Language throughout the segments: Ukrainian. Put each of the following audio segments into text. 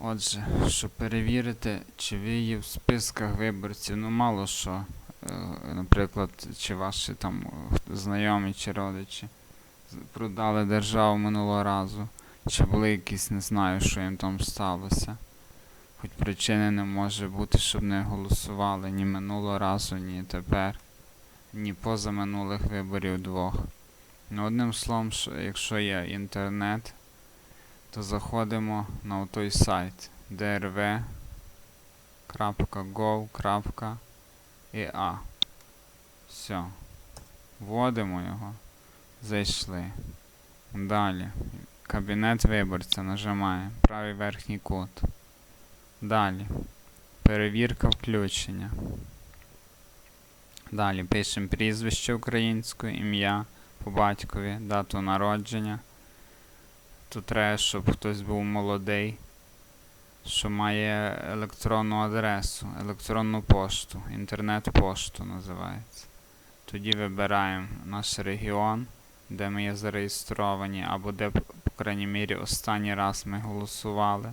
Отже, щоб перевірити, чи ви є в списках виборців, ну мало що, е, наприклад, чи ваші там е, знайомі чи родичі продали державу минулого разу, чи були якісь, не знаю, що їм там сталося. Хоч причини не може бути, щоб не голосували ні минулого разу, ні тепер, ні позаминулих виборів двох. Ну, одним словом, що якщо є інтернет, то заходимо на той сайт drv.gov.ua. Все. Вводимо його. Зайшли. Далі. Кабінет виборця нажимаємо. Правий верхній кут. Далі. Перевірка включення. Далі пишемо прізвище українською, ім'я по батькові, дату народження. Тут треба, щоб хтось був молодий, що має електронну адресу, електронну пошту, інтернет-пошту називається. Тоді вибираємо наш регіон, де ми є зареєстровані, або де, по крайній мірі, останній раз ми голосували.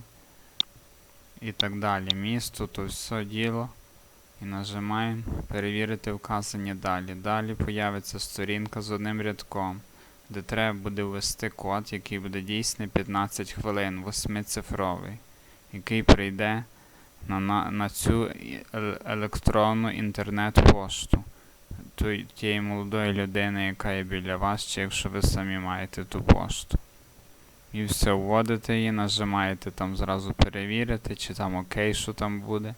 І так далі. Місто, то все діло. І нажимаємо перевірити вказані далі. Далі появиться сторінка з одним рядком де треба буде ввести код, який буде дійсний 15 хвилин, восьмицифровий, який прийде на, на, на цю електронну інтернет-пошту тієї молодої людини, яка є біля вас, чи якщо ви самі маєте ту пошту. І все, вводите її, нажимаєте там зразу перевірити, чи там окей, що там буде.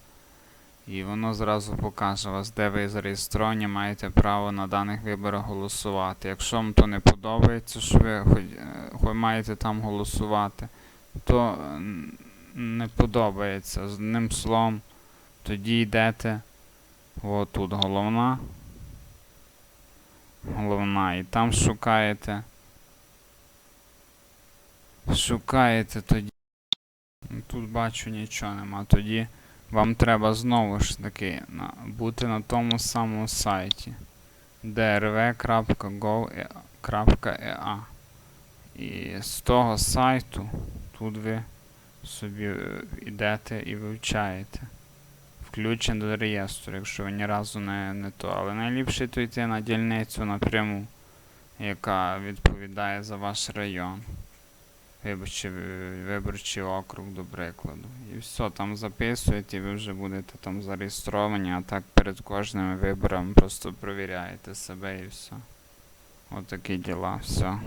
І воно зразу покаже вас, де ви зареєстровані, маєте право на даних виборах голосувати. Якщо вам то не подобається, що ви е, маєте там голосувати, то не подобається. З одним словом, тоді йдете отут головна. Головна. І там шукаєте. Шукаєте тоді. Тут бачу нічого нема. Тоді вам треба знову ж таки бути на тому самому сайті drv.gov.ea І з того сайту тут ви собі е, йдете і вивчаєте. Включен до реєстру, якщо ви ні разу не, не то. Але найліпше то йти на дільницю напряму, яка відповідає за ваш район виборчий, виборчий округ, до прикладу. І все, там записуєте, і ви вже будете там зареєстровані, а так перед кожним вибором просто провіряєте себе і все. Отакі діла, все.